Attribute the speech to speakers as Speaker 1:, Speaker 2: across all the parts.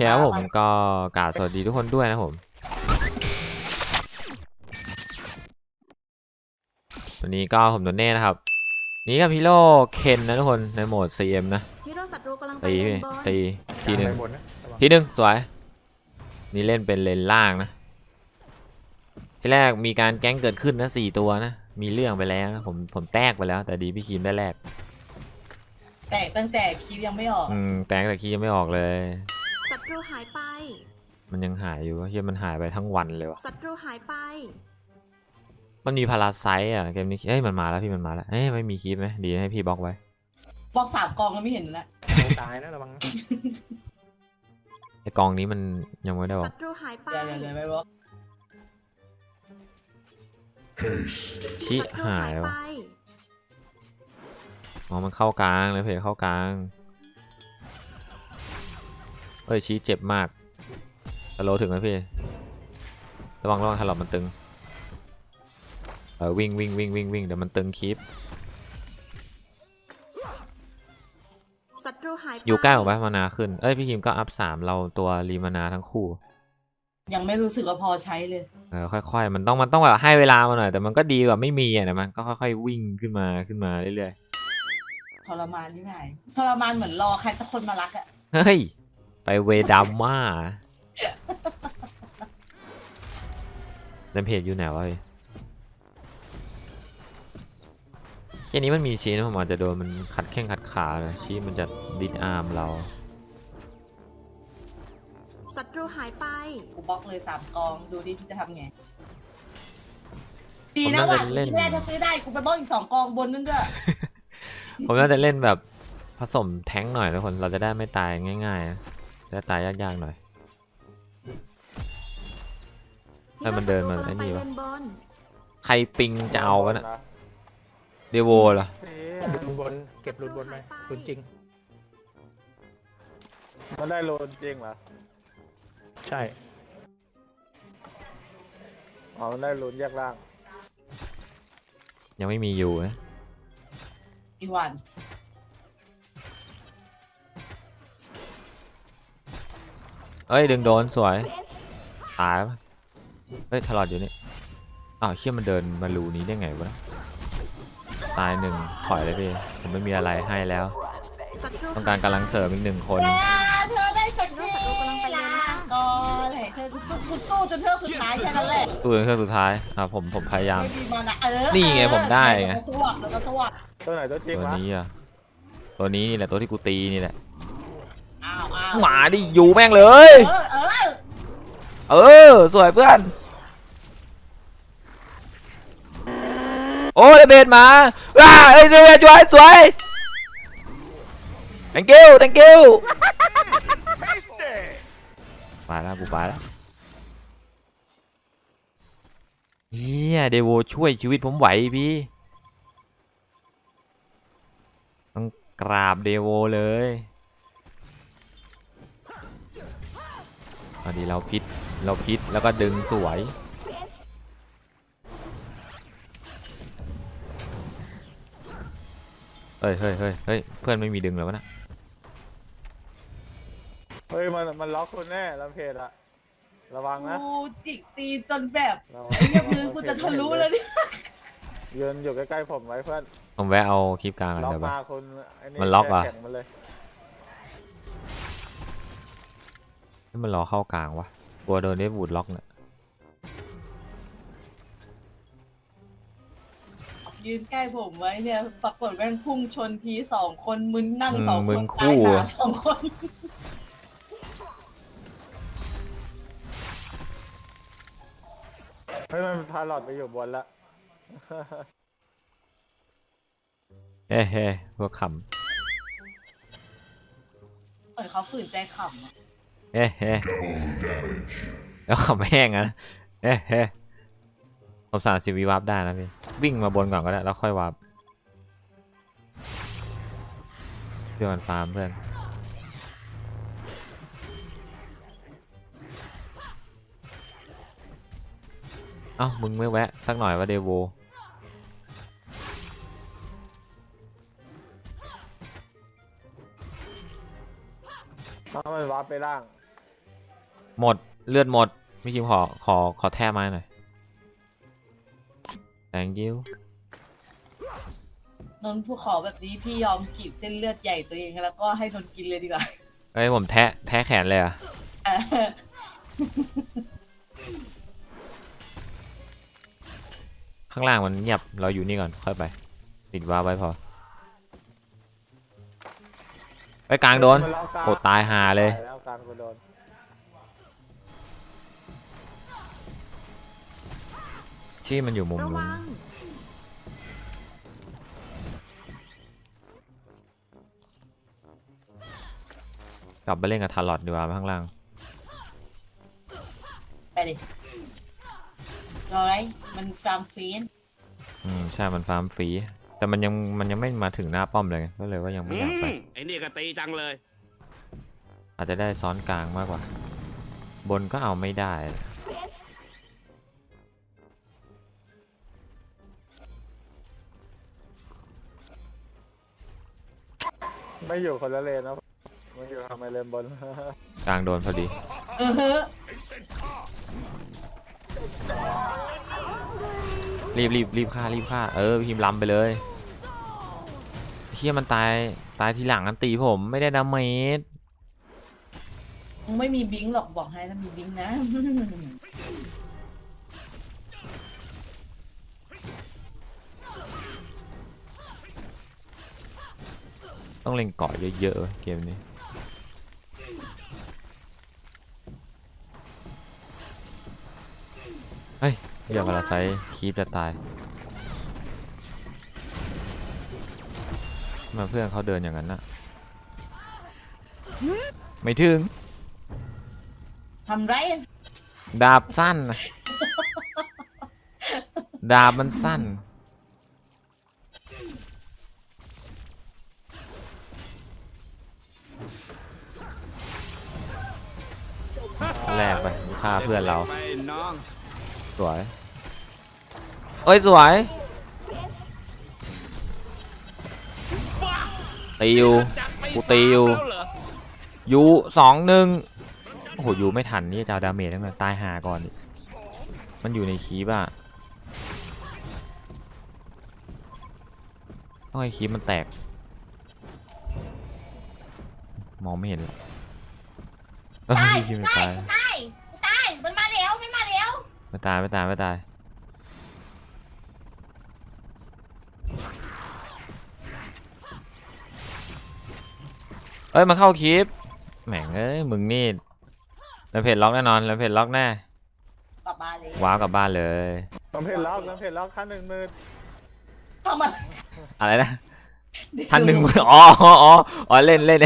Speaker 1: เคครับผมก็กราบสวัสดีทุกคนด้วยนะครับผม วันนี้ก็ผมโดนเน่นะครับ นี่กับฮีโร่เคนนะทุกคนในโหมด CM นะ
Speaker 2: ฮีโร่ศัตรูกำลังไป
Speaker 1: ตี
Speaker 2: เล
Speaker 1: พี่
Speaker 2: นบน
Speaker 1: ตีทีหนึ่ง
Speaker 3: ไปบนนะระวัง
Speaker 1: ทีหนึ่งสวย นี่เล่นเป็นเลนล่างนะ ที่แรกมีการแก๊งเกิดขึ้นนะสี่ตัวนะ มีเรื่องไปแล้วนะผมผมแตกไปแล้ว แต่ดีพี่คีมได้แรก
Speaker 4: แตกตั้งแต่คลิปยังไม่ออก
Speaker 1: อืม แตกแต่คียังไม่ออกเลย
Speaker 2: ศัตรูหายไป
Speaker 1: มันยังหายอยู่เฮียมันหายไปทั้งวันเลยวะ
Speaker 2: ศัตรูหายไป
Speaker 1: มันมีพาราไซต์อะเกมนี้เอ้ยมันมาแล้วพี่มันมาแล้วเอ้ยไม่มีคลิปไหมดีให้พี่บล็อกไว้
Speaker 4: บอกสามกองก็ไม่เห็นนะ
Speaker 3: ตายนะระวังนะ
Speaker 1: ไอกองนี้มันยังไม่ได้บอ
Speaker 2: ศั
Speaker 1: ก
Speaker 2: ตรูหายไป
Speaker 4: เดี๋ยวเดี๋ยวเดี๋ยวไม่บอก
Speaker 1: ชิ
Speaker 2: ศัตรู
Speaker 1: หา
Speaker 2: หายย
Speaker 1: แล้ว
Speaker 2: ไป
Speaker 1: อ๋อมันเข้ากลางเลยเพจเข้ากลาง เอ้ยชี้เจ็บมากสโลว์ถึงไหมพี่ ระวังระวังถลอมมันตึง เออวิ่งวิ่งวิ่งวิ่งวิ่งเดี๋ยวมันตึงคลิป
Speaker 2: ศัตรูหายไป
Speaker 1: อยู่ใกล้ออกไปมานาขึ้น เอ้ยพี่คิมก็อัพสามเราตัวรีมานาทั้งคู่
Speaker 4: ยังไม่รู้สึกว่าพอใช้เลย
Speaker 1: เออค่อยๆ มันต้องมันต้องแบบให้เวลามาหน่อย แต่มันก็ดีกว่าไม่มีอะนะมันก็ค่อยๆวิ่งขึ้นมาขึ้นมาเรื่อย
Speaker 4: ทรมานที่ไหนทรมานเหมือนรอใครสักคนมารักอะ
Speaker 1: ๆ เฮ้ย ไปเวดาม่าเดมเพจอยู่ไหนวะพี่แค่นี้มันมีชี้นะผมอาจจะโดนมันขัดแข้งขัดขาเลยชี้มันจะดิดอาร์มเรา
Speaker 2: ศัตรูหายไป
Speaker 4: กูบล็อกเลยสามกองดูดิที่จะทำไง ดี
Speaker 1: ผม
Speaker 4: นะ
Speaker 1: น่า
Speaker 4: ว่า
Speaker 1: จะเล่น
Speaker 4: ที่แรกจะซื้อได้กูไปบล็อกอีกสองกองบนนึงด้วย
Speaker 1: ผมน่าจะเล่นแบบผสมแท้งหน่อยทุกคนเราจะได้ไม่ตายง่ายๆนะ จะได้ตายยากๆหน่อยให้มันเดินมา
Speaker 2: ฮีโร่ศัตรู
Speaker 1: ไอ้นี่
Speaker 2: กำลัง
Speaker 1: วะ
Speaker 2: ไปเลนบน
Speaker 1: ใครปิงจะเอากันอะเดโวเหรอ
Speaker 3: เอ๊ะรูนบน เก็บรูนบนไหมรูนจริง
Speaker 5: มันได้โลนจริงเหรอ
Speaker 3: ใช่
Speaker 5: อ๋อ มันได้โลนแยกล่าง
Speaker 1: ยังไม่มีอยู่นะ
Speaker 4: อีวัน
Speaker 1: เอ้ยดึงโดนสวยตายปะเฮ้ยทลอดอยู่นี่อ้าวเชี่ยมันเดินมารูนี้ได้ไงวะตายหนึ่งถอยเลยพี่ผมไม่มีอะไรให้แล้ว
Speaker 2: ศัตรู
Speaker 1: ต้องการกำลังเสริมอีกหนึ่งคน
Speaker 4: แล้วเธอได้สัก
Speaker 2: ฮี
Speaker 4: ที
Speaker 2: โร่ศัตรูกำลังไปเลน
Speaker 4: ละ
Speaker 2: ล่าง
Speaker 4: ก็เลยเธอกูสู้กูสู้จนเทือกสุดท้ายแค่นั้นแหละ
Speaker 1: ตู้เครื่องสุดท้ายอะผมผมพยายาม
Speaker 4: ไม่มีมานะเออ
Speaker 1: นี่ไงผมได้ไง
Speaker 4: แล้วก็สวกแล้วก็สวก
Speaker 5: ตัวไหนตัวจริง
Speaker 1: ตัว
Speaker 5: วะ
Speaker 1: นี้อะตัวนี้นี่แหละตัวที่กูตีนี่แหละ
Speaker 4: อ้าวอ้าว
Speaker 1: หมาดิอยู่แม่งเลย
Speaker 4: เออเออ
Speaker 1: เออสวยเพื่อน โอ้ยเบนมาว้าเอ้ยเร็วๆสวยสวย thank you thank you ไปแล้วกูไปแล้วเฮียเดโวช่วยชีวิตผมไหวพี่ต้องกราบเดโวเลย อาดีเราพิษเราพิษแล้วก็ดึงสวยเฮ้ยเฮ้ยเฮ้ยเฮ้ยเพื่อนไม่มีดึงแล้ววะนะ
Speaker 5: เฮ้ยมันมันล็อกคนแน่ลำเพจอะระวังนะ
Speaker 4: กูจิกตีจนแบบ
Speaker 5: ระวัง
Speaker 4: ไอ้เหี้ยมือกูจะทะลุแล้วเนี่ย
Speaker 5: ยืนอยู่ใกล้ๆผมไว้เพื่อน
Speaker 1: ผมแวะเอาคลิปกลางกัน
Speaker 5: ล็อก
Speaker 1: เดี๋ยวไป
Speaker 5: มาคนไอ้นี่
Speaker 1: มันล็อกเหรอ
Speaker 5: แข่งมันเลย
Speaker 1: นี่มันรอเข้ากลางวะกลัวโดนเดฟวูดล็อกเนี่ย
Speaker 4: ยืนใกล้ผมไว้เนี่ย ปรากฏแม่งพุ่งชนทีสองคนมึนนั่ง
Speaker 1: อืม
Speaker 4: สองค
Speaker 1: มึ
Speaker 4: น
Speaker 1: งคู่
Speaker 4: ตาย
Speaker 1: อะ
Speaker 4: หาสองคน
Speaker 5: เฮ้ยมันพาหลอดไปอยู่บนละ
Speaker 1: เฮ้เฮ้พวกข
Speaker 4: เหมือนเขาฝืนใจขำอะำ
Speaker 1: เฮ้เฮ้แล้วขำแห้งอะนะเฮ้เฮ้ผมสามสิบวิวาร์ปได้นะพี่ วิ่งมาบนก่อนก็ได้แล้วค่อยวาร์ปเพื่อนฟาร์มเพื่อนเอ้ามึงไม่แวะ สักหน่อยว่าเดโว
Speaker 5: ถ้ามันวาร์ปไปล่าง
Speaker 1: หมดเลือดหมดพี่คิมขอขอขอแท้ไม้หน่อย thank you
Speaker 4: นนท์ผู้ขอแบบนี้พี่ยอมกรีดเส้นเลือดใหญ่ตัวเองแล้วก็ให้นนท์กินเลยดีกว่า
Speaker 1: เอ้ยผมแทะแทะแขนเลยเหรอะ
Speaker 4: เออ
Speaker 1: ข้างล่างมันเงียบเราอยู่นี่ก่อนค่อยไปติดว้าร์ปไว้พอไปกลางโดน
Speaker 5: มัล็อกกลาง
Speaker 1: โหตายหาเลย
Speaker 5: ตายแล้วกลางกูโดน
Speaker 1: ชี่มันอยู่มุม
Speaker 2: ระ
Speaker 1: นู้น
Speaker 2: วัง
Speaker 1: กลับไปเล่นกับทารอดดีกว่าข้างล่าง
Speaker 4: ไปดิรออะไร มันฟาร์มฟรีน
Speaker 1: อืมใช่มันฟาร์มฟรี แต่มันยังมันยังไม่มาถึงหน้าป้อมเลยก็เลยว่ายังไม่อยากไป
Speaker 6: อืมไอ้นี่ก็ตีจังเลย
Speaker 1: อาจจะได้ซ้อนกลางมากกว่า บนก็เอาไม่ได้
Speaker 5: ไม่อยู่คนละเลนนะมันอยู่ทำไมเลนบน
Speaker 1: กลางโดนพอดี
Speaker 4: เออเฮ้อ
Speaker 1: รีบรีบรีบฆ่ารีบฆ่าเออพิมพ์ล้ำไปเลยเฮียมันตายตายทีหลังอันตีผมไม่ได้ดาเมจ
Speaker 4: มึงไม่มีบิงค์หรอกบอกให้ถ้ามีบิงค์นะ
Speaker 1: ต้องเล่นเกาะเยอะๆเว้ยเกมนี้เฮ้ยเดี๋ยวพาราไซต์คีปจะตายทำไมาเพื่อนเขาเดินอย่างนั้นน่ะ ไม่ถึง
Speaker 4: ทำไร
Speaker 1: ดาบสั้นน่ะดาบมันสั้น ฆ่าเพื่อนเรา
Speaker 6: ไปน้อง
Speaker 1: สวย เอ้ย สวยตีอยู่
Speaker 6: จัดไป
Speaker 1: กูตีอยู่
Speaker 6: สามแล้วเหรอ
Speaker 1: ยูสองหนึ่งโอ้โหยูไม่ทันนี่จะเอาดาเมจทั้งนั้นตายหาก่อนดิมันอยู่ในคีบอะต้องให้คีบมันแตก มองไม่เห็นหรอกเอ้ยคีบมันตาย ไม่ตายไม่ตายไม่ตายเอ้ยมาเข้าคลิปแหม่งเอ้ยมึงนี่แล้วเพจล็อกแน่นอนแล้วเพจล็อกแน่
Speaker 4: กลับมาเลย
Speaker 1: ว้าวกลับบ้านเลย
Speaker 5: น้ำเพจล็อกน้ำเพจล็อกขั้นหนึ่งหมืน
Speaker 4: ทำไม
Speaker 1: อะไรนะท่านหนึ่งมืออ๋ออ๋ออ๋ออ๋อเล่นเล่น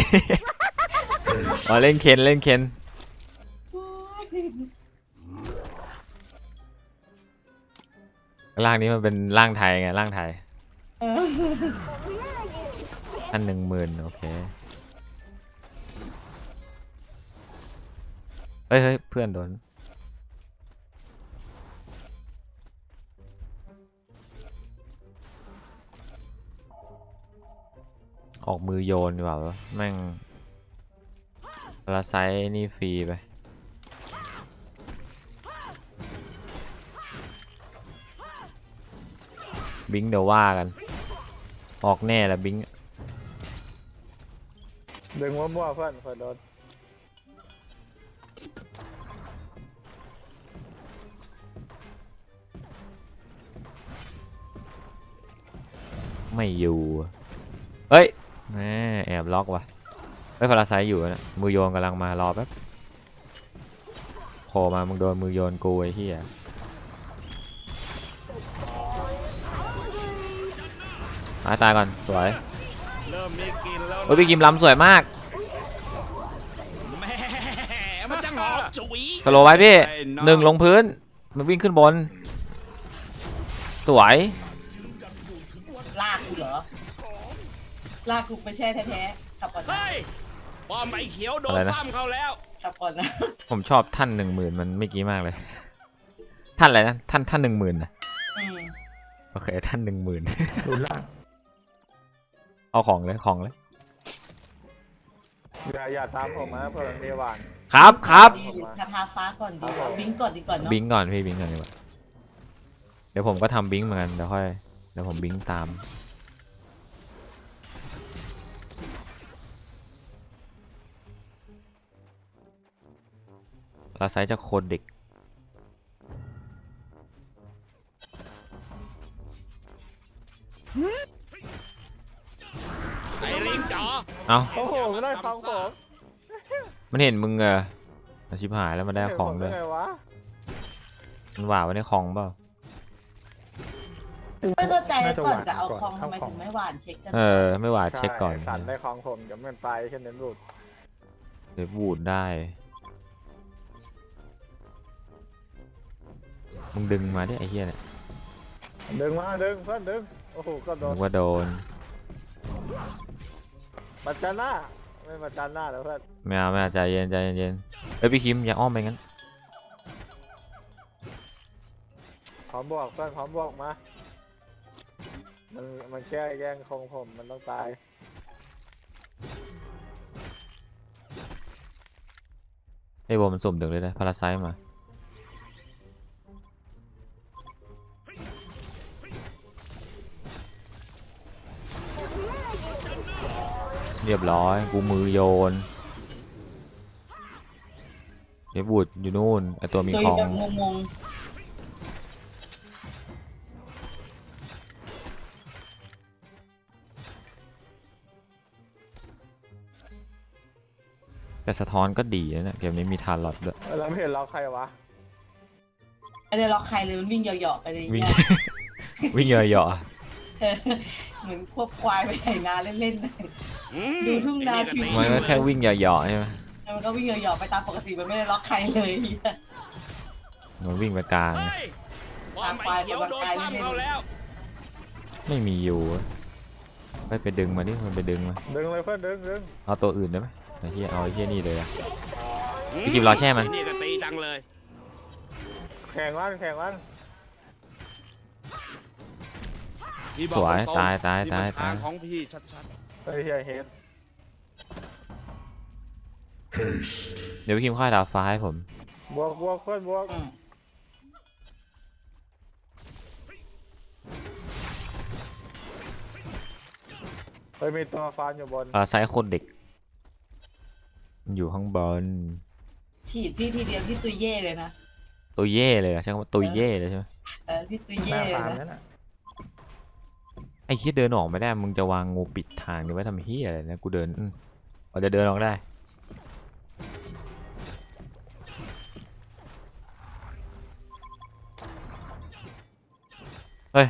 Speaker 1: อ๋อเล่นเคนเล่นเคน ร่างนี้มันเป็นร่างไทยไงร่างไทย
Speaker 4: เออ
Speaker 1: ท่านหนึ่งหมื่นโอเคเฮ้ยเฮ้ยเพื่อนโดนออกมือโยนดีกว่าวะแม่งพาราไซต์นี่ฟรีไป บิงเดี๋ยวว่ากัน ออกแน่แหละบิง
Speaker 5: ดึงมั่วๆเพื่อนเพื่อนโดน
Speaker 1: ไม่อยู่ เฮ้ยแหมแอบล็อกว่ะเฮ้ยพาราไซต์อยู่นะมือโยนกำลังมารอแป๊บโผล่มามึงโดนมือโยนกูไอ้เหี้ย ตายตายก่อน สวย
Speaker 6: เริ่มมีกลินแล้วนะ
Speaker 1: เฮ้ยพี่กิมล้ำสวยมาก
Speaker 6: แหม่มันจังหอมฉุย
Speaker 1: สโลว์ไว้พี่
Speaker 6: ไอ้น้อง
Speaker 1: หนึ่งลงพื้น มันวิ่งขึ้นบน สวย
Speaker 4: ลากกูเหรอ ลากกูไปแช่แท้ๆกลับก่อนนะ
Speaker 6: เฮ้ยปอมไอ้เขียวโดน
Speaker 1: อะไรนะ
Speaker 6: ซ้ำเขาแล้ว
Speaker 4: กลับก่อนนะ
Speaker 1: ผมชอบท่านหนึ่งหมื่นมันเมื่อกี้มากเลย ท่านอะไรนะ ท่านท่านหนึ่งหมื่นนะ
Speaker 4: อืม
Speaker 1: โอเค ท่านหนึ่งหมื่น
Speaker 3: หลุนล่าง
Speaker 1: เอาของเลยของเลย
Speaker 5: อย่าอย่าตามผมนะเพื่อนมีหวาน
Speaker 1: ครับครับ
Speaker 4: ดีคาถาฟ้าก่อนดีกว่า
Speaker 5: ครับผม
Speaker 4: บิงก่อนดีกว่าเนาะ
Speaker 1: บิงก่อนพี่บิงก่อนดีกว่าเดี๋ยวผมก็ทำบิงเหมือนกันเดี๋ยวค่อยเดี๋ยวผมบิงตาม ลาไซส์จะโคตรเด็ก
Speaker 5: มั
Speaker 1: นเห็นมึงเออเอาชิบหายแล้วมาได้ของด้วย
Speaker 5: เห็นผมไงวะ
Speaker 1: มันหว่าไว้ในของเปล่า
Speaker 4: ไม่เข้าใจ
Speaker 3: น่าจะ
Speaker 4: ก่อน
Speaker 3: หวาน
Speaker 4: จะเอา
Speaker 3: ก่อน
Speaker 4: คองทำไม
Speaker 3: เข้าคอง
Speaker 4: ถึงไม่หวานเช็คกัน
Speaker 1: เออ ไม่หว่าเช็คก่อน
Speaker 5: ใสันได้ของผมเดี๋ยวมันไปแค่เน้นหลุด
Speaker 1: เดี๋ยวบูดได้ มึงดึงมาดิไอ้เหี้ยเนี่ย
Speaker 5: ดึงมาดึงเพื่อนดึงโอ้โหก็โด
Speaker 1: นึ
Speaker 5: น
Speaker 1: กว่าโดน
Speaker 5: มาจันหน้า ไม่มาจันหน้าแล้วเพื่อน
Speaker 1: ไม่เอาไม่เอาใจเย็นใจเย็นเอ้ยพี่คิมอย่าอ้อมไปงั้น
Speaker 5: พร้อมบวกเพื่อนพร้อมบวกมา มันมันแก้แย่งของผมมันต้องตาย
Speaker 1: ไอ้โบมันสุ่มดึงเลยนะพาราไซต์มา เรียบร้อย กูมือโยนเดี๋ยวบูดอยู่นู่นไอตัวมี
Speaker 4: ตัว
Speaker 1: ของ
Speaker 4: แบบงง
Speaker 1: แต่สะท้อนก็ดีนะเนี่ยเกมนี้มีทานลอดด้วย
Speaker 5: แล้วไม่เห็นเราใครวะ
Speaker 4: ๆไม่ได้ล็อกใครเลยมันวิ่งเหยาะๆไปเลย
Speaker 1: วิ่ง
Speaker 4: เนี่ย
Speaker 1: วิ่งเหยาะ
Speaker 4: เออ เหมือนควบควายไปไถนาเล่นๆนะ
Speaker 6: อื
Speaker 4: ดูทุ่งนา
Speaker 6: ไอ้
Speaker 4: ชิว
Speaker 1: ๆมันก็แค่วิ่งเหยาะๆใช่ไหม
Speaker 4: แล้วมันก็วิ่งเหยาะๆไปตามปกติมันไม่ได้ล็อกใครเลย
Speaker 1: มันวิ่งไปกลาง
Speaker 6: เฮ้ยความไอ้เขียวโดนซ้ำเขาแล้ว
Speaker 1: ไม่มีอยู่ไปไปดึงมาดิมันไปดึงมา
Speaker 5: ดึงเลยเพื่อนดึงดึง
Speaker 1: เอาตัวอื่นได้ไหมไอ้เหี้ยเอาไอ้เหี้ยนี่เลยอะ
Speaker 6: อื
Speaker 1: พี่คิมรอแช่มัน
Speaker 6: ไอ้นี่ก็ตีจังเลย
Speaker 5: แข่งวันแข่งวัน
Speaker 6: พี่บอก
Speaker 1: สวย
Speaker 6: ตรงๆ
Speaker 1: ตายตาย
Speaker 6: นี่
Speaker 1: ตาย
Speaker 6: มันท
Speaker 1: ตาย
Speaker 6: งของพี่ชัด
Speaker 5: เฮ้ยเฮียเฮด
Speaker 1: เดี๋ยวพี่คิมค่อยดาวฟ้าให้ผม
Speaker 5: บวกบวกเพื่อนบวก
Speaker 4: อืม
Speaker 5: เฮ้ยมีตัวฟานอยู่บน
Speaker 1: ปลาไซส์คนเด็กมันอยู่ข้างบน
Speaker 4: ฉีดพี่ทีเดียวพี่ตุยเย่เลยนะ
Speaker 1: ตัวเย่เลยอะใช่คำว่าตัวเย่เลยใช่ไหม
Speaker 4: เออพี่ตุย
Speaker 3: ห
Speaker 4: เย่
Speaker 3: น้า
Speaker 4: เลย
Speaker 3: ฟาร์ม
Speaker 4: นะ
Speaker 3: นั่นน่ะ
Speaker 1: ไอ้เหี้ยเดินออกไม่ได้ มึงจะวางงูปิดทางนี่ไว้ทำเหี้ยอะไรนะกูเดินอืมอาจะเดินออกได้ เฮ้ย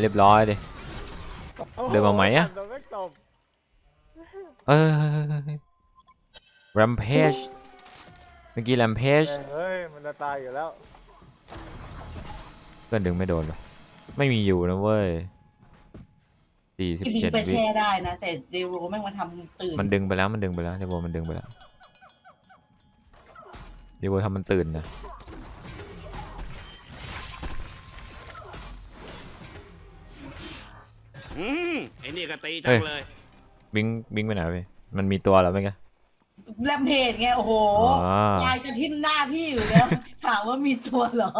Speaker 1: เรียบร้อยดิ เดินมาไหมอะเอ้ย rampage เมื่อกี้ rampage
Speaker 5: เฮ้ย มันจะตายอยู่แล้ว
Speaker 1: พื่อนดึงไม่โดนหรอไม่มีอยู่นะเว้ยสี่สิบ
Speaker 4: พี่บิง
Speaker 1: เจ็ด
Speaker 4: ไป
Speaker 1: วิ
Speaker 4: แช่ได้นะ แต่เดวโรแม่งมาทำตื่น
Speaker 1: มันดึงไปแล้วมันดึงไปแล้วเดโบมันดึงไปแล้วเดโบทำมันตื่นนะ
Speaker 6: ๆอืมไอ้นี่ก็ตีจังเลย
Speaker 1: บิงบิงไปไหนไปมันมีตัวแล้วไหมกัน
Speaker 4: แรมเพจไงโอ้โห
Speaker 1: อ๋อ
Speaker 4: ยายจะทิ่มหน้าพี่อยู่แล้วถามว่ามีตัวเหรอ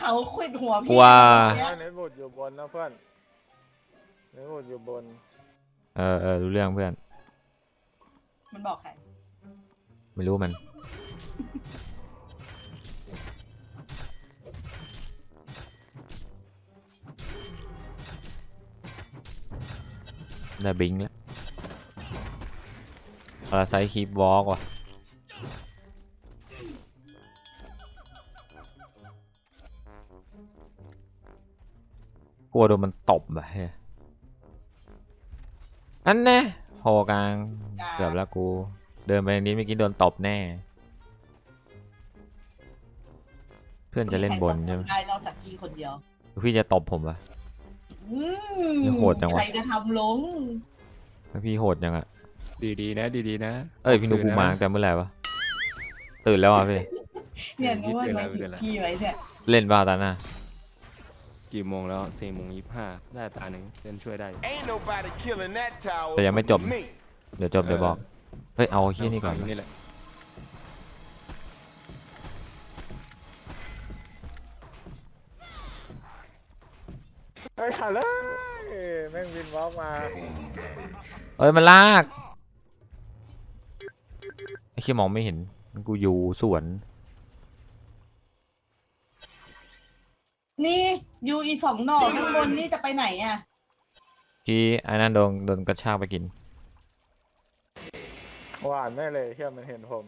Speaker 4: เขาควิดหัวพี่
Speaker 1: ว่า
Speaker 4: เมื่อกี้
Speaker 5: เน้นบุดอยู่บนนะเพื่อนเน้นบุดอยู่บน
Speaker 1: เออเออรู้เรื่องเพื่อน
Speaker 4: มันบอกใคร
Speaker 1: ไม่รู้มัน ได้บิงแล้วพาราไซคีบวอล์กว่ะ กลัวโดนมันตบแบบเฮ้ยอันแน่โหกลางเกือบแล้วกู เดินไปนิดเมื่อกี้โดนตบแน่ เพื่อนจะเล่นบนใช่ไหม
Speaker 4: ได้นอกจากพี่คนเดียว
Speaker 1: พี่จะตบผมปะ
Speaker 4: อืม
Speaker 1: นี่โหดจังวะ
Speaker 4: ใครจะทำลง
Speaker 1: แล้วพี่โหดยังอะ
Speaker 7: ดีๆนะ ดีๆนะ
Speaker 1: เอ้ยพี่หนู
Speaker 7: ออก
Speaker 1: กู
Speaker 7: สื่อนะ
Speaker 1: มาตั้งแต่เมื่อไหร่วะตื่นแล้วอะพี่
Speaker 4: เนี่ยนึกว่า
Speaker 7: นิดเดียว
Speaker 4: มา
Speaker 7: ไม่เป็นไร
Speaker 4: พี่ไว้เนี่ย
Speaker 1: เล่นบ้าตาหน้า
Speaker 7: กี่โมงแล้วสี่โมงยี่ห้าได้ตาหนึ่งเล่นช่วยได้
Speaker 8: Ain't nobody killing that tower.
Speaker 1: แต่ยังไม่จบ
Speaker 8: but me.
Speaker 1: เดี๋ยวจบเดี๋ยวบอก เฮ้ย เอาที่นี่ก่อน
Speaker 7: นี่แหละ
Speaker 5: เฮ้ยขาดเลยแม่งบินวอล์กมา
Speaker 1: เอ้ย มันลาก ไอ้ขี้ยมองไม่เห็น กูอยู่สวน
Speaker 4: นี่ยูอีสองหน่อข้างบนนี่จะไปไหนอะ
Speaker 1: ที่ไอ้นั่นโดนโดนกระชากไปกิน
Speaker 5: หวานไม่เลยเชื่อมันเห็นผม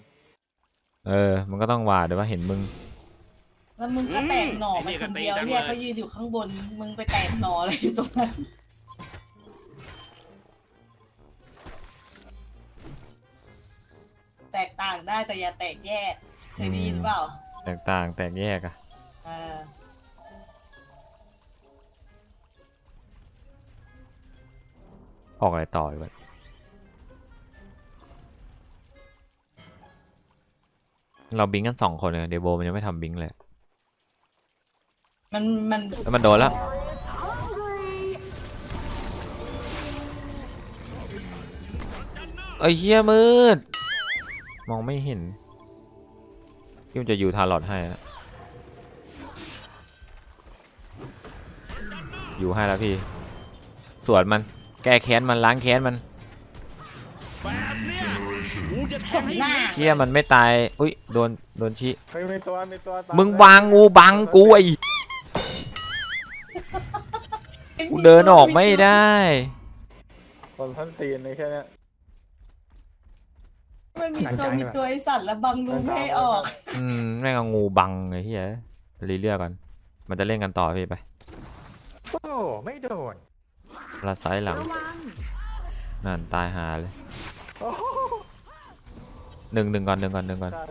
Speaker 1: เออ มันก็ต้องหวาดเดี๋ยวว่าเห็นมึง
Speaker 4: แล้วมึงก็แตกหน่อไปคนเดียวเนี่ยเขายืนอยู่ข้างบน มึงไปแตกหน่ออะไรอยู่ตรงนั้นแตกต่างได้แต่อย่าแตกแยกเคยได้ยินเปล่า
Speaker 1: แตกต่างแตกแยกอะ
Speaker 4: เออ
Speaker 1: ออกอะไรต่ออีกวะเราบิงกันสองคนเลยเดโบมันยังไม่ทำบิงเลย
Speaker 4: มันมัน
Speaker 1: แล้วมันโดนแล้วเอ้ยเฮียมืด มองไม่เห็นพี่มันจะอยู่ทาร์ลอดให้อะอยู่ให้แล้วพี่ สวนมัน แก้แค้นมันล้างแค้นมัน
Speaker 6: แบบเนี้ยกูจะแท
Speaker 4: ต
Speaker 6: ง
Speaker 4: บ
Speaker 6: ให้
Speaker 4: หน้า
Speaker 1: เฮียมันไม่ตาย อุ้ยโดนโดนชี้
Speaker 5: เฮ้ยมีตัวมีตัวต
Speaker 1: มึงวางงูบังกูไอ้กูเดินออกไม่ได้
Speaker 5: คนท่านตีนนี่แค่เนี้ย
Speaker 4: ไม่มีตัวมีตัวไอสัตว์แล้วบังลุงไม่ให้ออก
Speaker 1: อืมแม่งเอางูบังไอ้เฮียรีเลือกก่อนมันจะเล่นกันต่อพี่ไป
Speaker 3: โอ้ไม่โดน
Speaker 1: ลาซ้ายหลัง
Speaker 2: ระวัง
Speaker 1: นั่นตายหาเลย
Speaker 5: โอ้โห
Speaker 1: หนึ่งหนึ่งก่อนหนึ่งก่อนหนึ่งก่อน
Speaker 5: ได้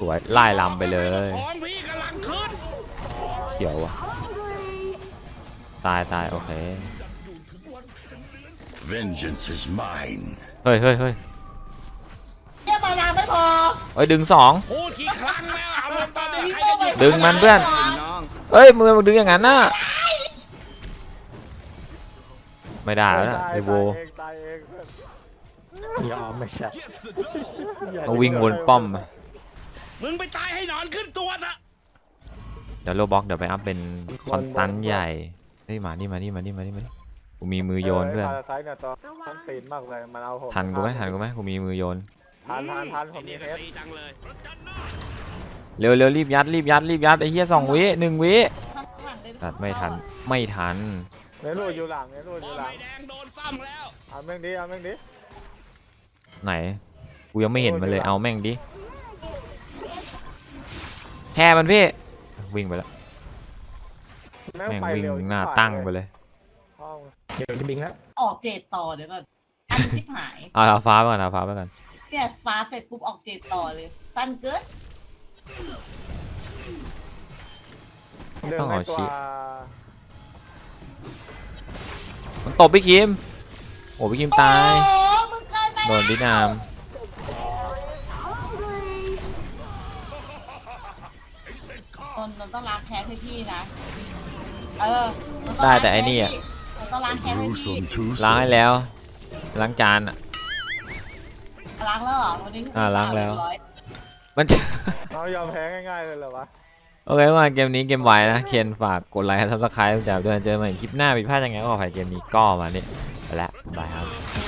Speaker 1: สวยไล่ลำไปเลย
Speaker 6: พร้อมพี่กำลังขึ้น
Speaker 1: เขียวว่ะตายตายโอเค
Speaker 6: Vengeance is mine
Speaker 1: เฮ้ยเฮ้ยเฮ้ย
Speaker 4: เยี่ยมานานไม่พอ
Speaker 1: เอ้ยดึงสอง
Speaker 6: พูดกี่ครั้งแล้วอารมณ์ตอนนี้ใครจะหยุด
Speaker 1: ดึงมันเพื่อน
Speaker 6: น้อง
Speaker 1: เอ้ยมือมันดึงอย่างนั้นน่ะ ไม่ได้แล้วนะ
Speaker 5: ตาย
Speaker 1: ไอโว
Speaker 5: ตายเองตายเองเพื่อน
Speaker 3: ยอมไม่ใช่
Speaker 1: ต้องวิ่งวนป้อมอะ
Speaker 6: มึงไปตายให้หนอนขึ้นตัวซะ
Speaker 1: เดี๋ยวโลบ็อกเดี๋ยวไปอัพเป็นคอนตันใหญ่เฮ้ยมานี่มานี่มานี่มานี่มานี่กูมีมือโยนเพื่อน
Speaker 5: พาราไซต์เนี่ยตัว
Speaker 2: ระวั
Speaker 5: ท่างนตีนมากเลยมันเอาผม
Speaker 1: ทันกูไหมทันกูไหมกูมีมือโยน
Speaker 5: ทันทันทันผ
Speaker 6: ไอ้
Speaker 5: มมี
Speaker 6: เนี่ย
Speaker 5: เฮ
Speaker 6: ก็
Speaker 5: ด
Speaker 6: ตีจังเลย
Speaker 1: เร็วเร็วรีบยัดรีบยัดรีบยัดไอ้เหี้ยสองวิหนึ่งวิ
Speaker 4: ข้างหลังเลย
Speaker 1: ตัดไม่ทันไม่ทัน
Speaker 5: เนรูอยู่หลังเนรูอ
Speaker 6: โอ้
Speaker 5: ยู่หลั
Speaker 6: ไม่
Speaker 5: ง
Speaker 6: แดงโดนซ้ำแล้ว
Speaker 5: เอาแม่งดิเอาแม่งดิ
Speaker 1: ไหนกูยังไม่เห็นมันเลยเอาแม่งดิแค่มันพี่วิ่งไปแล้ว
Speaker 5: แม่ง
Speaker 1: แม่ง
Speaker 5: ไป
Speaker 1: วิ่ง
Speaker 5: เร็ว
Speaker 1: หน้าตั้งไปเลย
Speaker 5: ห้อง
Speaker 3: เดี๋ยวจะบิงแล้ว
Speaker 4: ออกเจดต่อเดี๋ยวก่อนอันชิบหาย
Speaker 1: เอาเอาฟ้าไปก่อนเอาฟ้าไปก่อน
Speaker 4: เนี่ยฟ้าเสร็จปุ๊บออกเจดต่อเลยสั้นเกิน
Speaker 5: เดิน
Speaker 1: ต้อง
Speaker 5: ให้
Speaker 1: เอา
Speaker 5: ตัว
Speaker 1: ชี้ มันตบพี่คิมโอ้พี่คิมตาย
Speaker 4: โอ้มึงเกินไป
Speaker 1: โดนดินาม
Speaker 4: นนนต้องล้างแค้นให้พี่นะ เออมึง
Speaker 1: ได้
Speaker 4: ง
Speaker 1: แต่ไอ้นี่อะ
Speaker 4: มึงต้องล้างแค้นให้พี่
Speaker 1: ล้างให้แล้ว ล้างจานอะ
Speaker 4: ล้างแล้วเหรอวันนี้
Speaker 1: อ่าล้างแล้ว
Speaker 4: เรียบร้อย
Speaker 1: มันจะ
Speaker 5: เรายอมแพ้ง่ายๆเลยเหรอวะ
Speaker 1: โอเคว่าเกมนี้เกมไวนะ เคนฝากกดไลค์ซับสไครต์จับด้วยเจอกันใหม่คลิปหน้าผิดพลาดยังไงก็ขออภัยเกมนี้ก็มาเนี่ยไปแล้วบายครับ